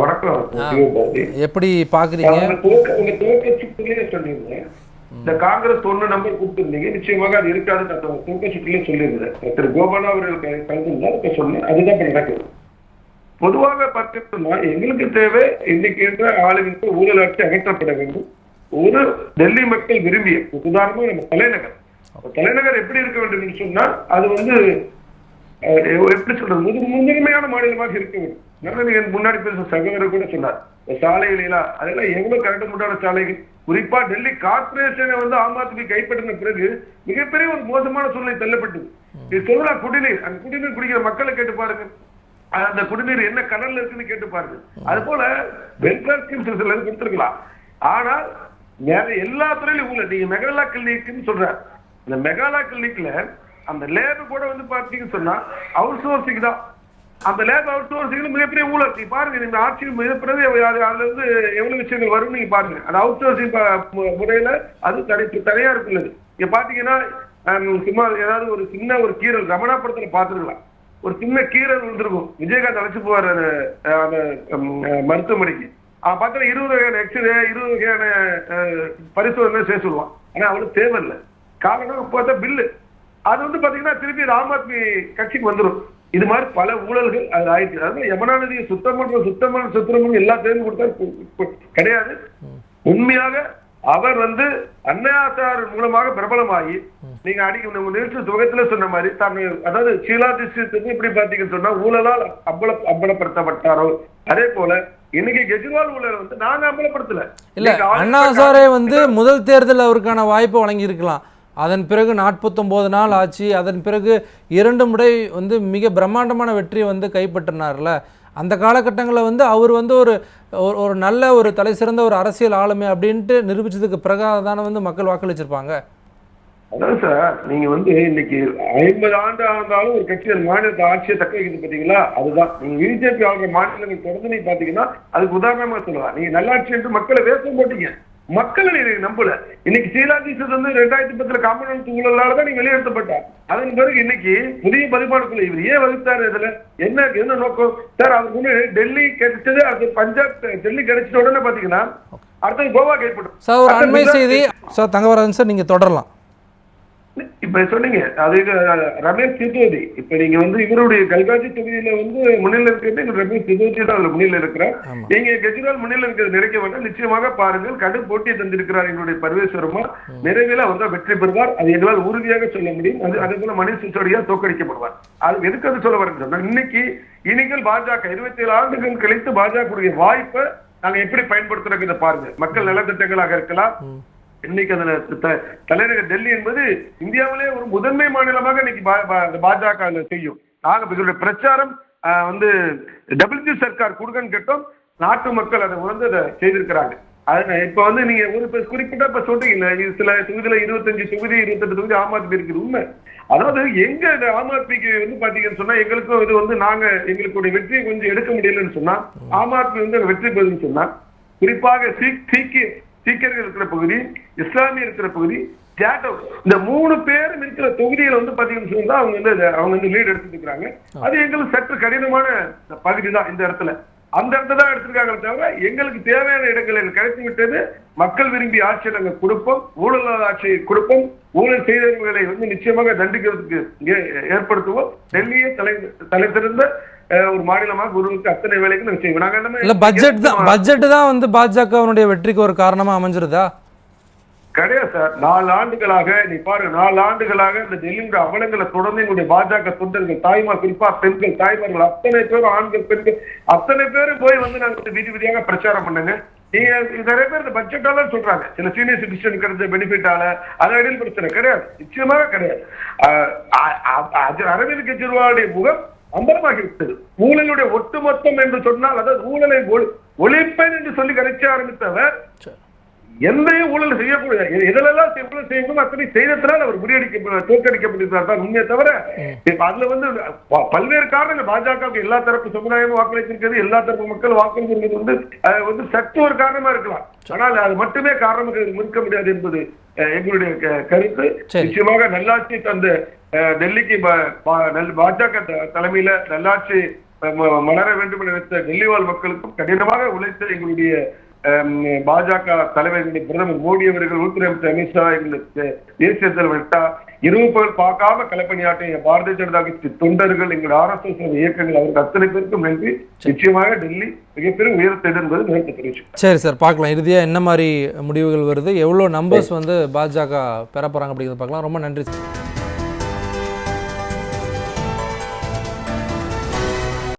வணக்கம். எப்படி சொன்னீங்க இந்த காங்கிரஸ் ஒண்ணு நம்பர் கொடுத்திருந்தீங்க நிச்சயமாக அது இருக்காதுன்னு நான் சுற்றுலயே சொல்லியிருந்தேன். திரு கோபாலா அவர்கள் கலந்துருந்தா இப்ப சொன்னேன். அதுதான் நடக்குது. பொதுவாக பார்த்தீங்கன்னா எங்களுக்கு தேவை இன்னைக்கு என்ற ஆளுநருக்கு ஊழல் ஆட்சி அகற்றப்பட வேண்டும். ஒரு டெல்லி மக்கள் விரும்பிய உதாரணமா நம்ம தலைநகர். தலைநகர் எப்படி இருக்க வேண்டும் என்று சொன்னால் அது வந்து எப்படி சொல்றது? முது முதன்மையான மாநிலமாக இருக்க வேண்டும். நீங்க முன்னாடி பேச சகோதரர் கூட சொன்னார். சாலைகள் எல்லாம் அதெல்லாம் எவ்வளவு கரண்ட் முட்டான சாலைகள்? குறிப்பா டெல்லி கார்பரேஷனை வந்து ஆம் ஆத்மி கைப்பற்றின பிறகு மிகப்பெரிய ஒரு மோசமான சூழ்நிலை தள்ளப்பட்டது. இது சொல்லலாம் குடிநீர். அந்த குடிநீர் குடிக்கிற மக்களை கேட்டு பாருங்க. அந்த குடிநீர் என்ன கடல்ல இருக்குன்னு கேட்டு பாருங்க. அது போல வெல்ஃபேர் ஸ்கீம்ஸ் கொடுத்துருக்கலாம். ஆனால் வேற எல்லா துறையிலும் உள்ள நீங்க மெகாலா கிளினிக்னு சொல்ற இந்த மெகாலா கிளினிக்ல அந்த லேபு கூட வந்து பார்த்தீங்கன்னு சொன்னா அவுட் சோர்சிங் தான். அந்த லேப் அவுட் மிகப்பெரிய ஊழல். நீங்க பாருங்க நீங்க ஆட்சியில் மிக அது அதுல இருந்து எவ்வளவு விஷயங்கள் வரும் நீங்க பாருங்க. அது அவுட் சோர்சிங் முறையில அது தனி தனியா இருக்குள்ளது. இங்க பாத்தீங்கன்னா சும்மா ஏதாவது ஒரு சின்ன ஒரு கீரல் ரமணா படத்துல பாத்துருக்கலாம். ஒரு சின்ன கீரல் விழுந்திருக்கும். விஜயகாந்த் அழைச்சு போவார் அந்த அந்த மருத்துவமனைக்கு. அவன் பார்த்தா இருபது வகையான எக்ஸ்ரே இருபது வகையான அஹ், பரிசோதனை செய்ய சொல்லுவான். ஆனா அவனுக்கு தேவையில்லை. காரணம் பார்த்தா பில்லு அது வந்து பாத்தீங்கன்னா திருப்பி ஆம் ஆத்மி கட்சிக்கு வந்துரும். இது மாதிரி பல ஊழல்கள் அது ஆயிடுச்சு அதாவது யமுனா நதியை சுத்தம் பண்ற சுத்தம் பண்ண சுத்தம் எல்லா தேர்வு கொடுத்தா கிடையாது. உண்மையாக அவர் வந்து அன்னையாசார் மூலமாக பிரபலமாகி நீங்க அடிக்க உங்க நிகழ்ச்சி துவக்கத்துல சொன்ன மாதிரி தான் அதாவது டிஸ்ட்ரிக்ட் எப்படி பாத்தீங்கன்னு சொன்னா ஊழலால் அம்பல அம்பலப்படுத்தப்பட்டாரோ. அதே போல இன்னைக்கு கெஜ்ரிவால் ஊழல் வந்து நாங்க அம்பலப்படுத்தல. இல்ல இன்னைக்கு ஆளுநர் அண்ணா சாரே வந்து முதல் தேர்தல் அவருக்கான வாய்ப்பு வழங்கியிருக்கலாம். அதன் பிறகு நாற்பத்தொம்போது நாள் ஆச்சு. அதன் பிறகு இரண்டு முறை வந்து மிக பிரம்மாண்டமான வெற்றியை வந்து கைப்பற்றினார்ல. அந்த காலகட்டங்களில் வந்து அவர் வந்து ஒரு ஒரு- ஒரு நல்ல ஒரு தலை சிறந்த ஒரு அரசியல் ஆளுமை அப்படின்ட்டு நிரூபிச்சதுக்கு பிறகு தானே வந்து மக்கள் வாக்களிச்சிருப்பாங்க. அதான் சார் நீங்க வந்து இன்னைக்கு ஐம்பது ஆண்டு ஆனாலும் ஒரு கட்சி அந்த மாநிலத்தை ஆட்சியை தக்க வைக்கிறது பாத்தீங்களா அதுதான். நீங்க பிஜேபி ஆளுற மாநிலங்கள் தொடர்ந்து நீங்க பாத்தீங்கன்னா அதுக்கு உதாரணமா சொல்லலாம். நீங்க நல்லாட்சி என்று மக்களை வேஷம் போட்டீங்க. மக்களை நீங்க நம்பல. இன்னைக்கு சீலாதீசர் வந்து ரெண்டாயிரத்தி பத்துல காமன்வெல்த் ஊழலால தான் நீங்க அதன் பிறகு இன்னைக்கு புதிய பதிப்பாடுக்குள்ள இவர் ஏன் வகுத்தாரு இதுல என்ன என்ன நோக்கம்? சார் அதுக்கு முன்னாடி டெல்லி கிடைச்சது அது பஞ்சாப் டெல்லி கிடைச்சிட்ட உடனே பாத்தீங்கன்னா அடுத்தது கோவா கைப்பற்றும் சார் ஒரு அண்மை செய்தி. சார் தங்கவரன் சார் நீங்கள் தொடரலாம். இப்ப சொன்னீங்க அது ரமேஷ் சிதோதி இப்ப நீங்க வந்து இவருடைய கல்காட்சி தொகுதியில வந்து முன்னிலை இருக்கிறது ரமேஷ் சிதோதி தான் அதுல முன்னிலை இருக்கிறார். ஆமா. நீங்க கெஜ்ரிவால் முன்னிலை இருக்கிறது நினைக்க வேண்டாம். நிச்சயமாக பாருங்கள் கடும் போட்டியை தந்திருக்கிறார் எங்களுடைய பர்வேஸ்வரமா நிறைவேல தான் வெற்றி பெறுவார். அது எங்களால் உறுதியாக சொல்ல முடியும். அது அதே போல மணிஷ் சிசோடியா தோற்கடிக்கப்படுவார். அது எதுக்கு அது சொல்ல வரேன்னு சொன்னா இன்னைக்கு இனிகள் பாஜக இருபத்தி ஏழு ஆண்டுகள் கழித்து பாஜக வாய்ப்பை நாங்க எப்படி பயன்படுத்துறோங்கிறத பாருங்க. மக்கள் நலத்திட்டங்களாக இருக்கலாம். இன்னைக்கு அதுல த- தலைநகர் டெல்லி என்பது இந்தியாவிலே ஒரு முதன்மை மாநிலமாக இன்னைக்கு பா- பா- பாஜக செய்யும். நாங்க இதோட பிரச்சாரம் வந்து டபிள்யூ சர்க்கார் கொடுக்கன்னு கேட்டோம். நாட்டு மக்கள் அதை உணர்ந்து அதை செய்திருக்கிறாங்க. அது இப்ப வந்து நீங்க ஒரு இப்ப குறிப்பிட்ட இப்ப சொல்றீங்கல்ல இது சில தொகுதியில இருபத்தஞ்சு தொகுதி இருபத்தெட்டு தொகுதி ஆம் ஆத்மி இருக்குது உண்மை. அதாவது எங்க இந்த ஆம் ஆத்மிக்கு வந்து பாத்தீங்கன்னு சொன்னா எங்களுக்கும் இது வந்து நாங்க எங்களுடைய வெற்றியை கொஞ்சம் எடுக்க முடியலன்னு சொன்னா ஆம் ஆத்மி வந்து வெற்றி பெறுதுன்னு சொன்னா குறிப்பாக சீக் சீக்கிய சீக்கியர்கள் இருக்கிற பகுதி இஸ்லாமிய இருக்கிற பகுதி ஜாட்டோ. இந்த மூணு பேரும் இருக்கிற தொகுதியில வந்து பாத்தீங்கன்னு சொன்னா அவங்க வந்து அவங்க வந்து லீட் எடுத்துட்டு இருக்காங்க அது எங்களுக்கு சற்று கடினமான பகுதி தான் இந்த இடத்துல. அந்த இடத்துல தான் எடுத்திருக்காங்களே தவிர எங்களுக்கு தேவையான இடங்கள் எங்களுக்கு கிடைத்து விட்டது. மக்கள் விரும்பி ஆட்சியை நாங்க கொடுப்போம். ஊழல் ஆட்சியை கொடுப்போம். ஊழல் செய்தவர்களை வந்து நிச்சயமாக தண்டிக்கிறதுக்கு ஏற்படுத்துவோம். டெல்லியே தலை தலை சிறந்த அஹ், ஒரு மாநிலமாக குருவுக்கு அத்தனை வேலைக்கு நாங்க செய்வோம். நாங்க என்ன பட்ஜெட் தான் பட்ஜெட் தான் வந்து பாஜகவினுடைய வெற்றிக்கு ஒரு காரணமாக அமைஞ்சிருதா? கிடையாது சார். நாலு ஆண்டுகளாக நீ பாருங்க நாலு ஆண்டுகளாக இந்த டெல்லியுடைய அவலங்களை தொடர்ந்து எங்களுடைய பாஜக தொண்டர்கள் தாய்மார் குறிப்பா பெண்கள் தாய்மார்கள் அத்தனை பேரும் ஆண்கள் பெண்கள் அத்தனை பேரும் போய் வந்து நாங்க வந்து விதி விதியாக பிரச்சாரம் பண்ணுங்க. நீங்க நிறைய பேர் இந்த பட்ஜெட்டால சொல்றாங்க. சில சீனியர் சிட்டிசன் கிடைச்ச பெனிஃபிட்டால அது இடையில் பிரச்சனை கிடையாது. நிச்சயமாக கிடையாது. ஆஹ் அரவிந்த் கெஜ்ரிவாலுடைய முகம் அம்பலமாகி விட்டது. ஊழலுடைய ஒட்டுமொத்தம் என்று சொன்னால் அதாவது ஊழலை ஒழி- ஒழிப்பேன் என்று சொல்லி கரைச்ச ஆரம்பித்தவர் எந்த ஊழல் செய்யக்கூடாது எ- எதிலெல்லாம் ஊழல் செய்யணும் அத்தனை செய்ததுனால அவர் முறியடிக்க தோற்கடிக்கப்பட்டிருந்தார் தான் உண்மையை தவிர அதுல வந்து பல்வேறு காரணங்கள். பாஜகவுக்கு எல்லா தரப்பு சமுதாயமும் வாக்களித்திருக்கிறது எல்லா தரப்பு மக்கள் வாக்களித்திருக்கிறது வந்து வந்து சற்று ஒரு காரணமா இருக்கலாம். ஆனால் அது மட்டுமே காரணமாக இருக்க முடியாது என்பது எங்களுடைய கருத்து. நிச்சயமாக நல்லாட்சி தந்த டெல்லிக்கு பாஜக தலைமையில நல்லாட்சி மலர வேண்டும் என நினைத்த டெல்லிவாழ் மக்களுக்கும் கடினமாக உழைத்த எங்களுடைய பாஜக தலைவர் பிரதமர் மோடி அவர்கள் உள்துறை அமைச்சர் அமித்ஷா எங்களுடைய தேசிய தலைவர் நட்டா இரவு பகல் பார்க்காம களப்பணியாற்றிய பாரதிய ஜனதா கட்சி தொண்டர்கள் எங்களுடைய ஆர்எஸ்எஸ் இயக்கங்கள் அவருக்கு அத்தனை பேருக்கும் நன்றி நிச்சயமாக டெல்லி மிகப்பெரும் உயரத்தை என்பது நேரத்தை தெரிவிச்சு சரி சார் பார்க்கலாம். இறுதியாக என்ன மாதிரி முடிவுகள் வருது? எவ்வளோ நம்பர்ஸ் வந்து பாஜக பெற போகிறாங்க அப்படிங்கிறத பார்க்கலாம். ரொம்ப நன்றி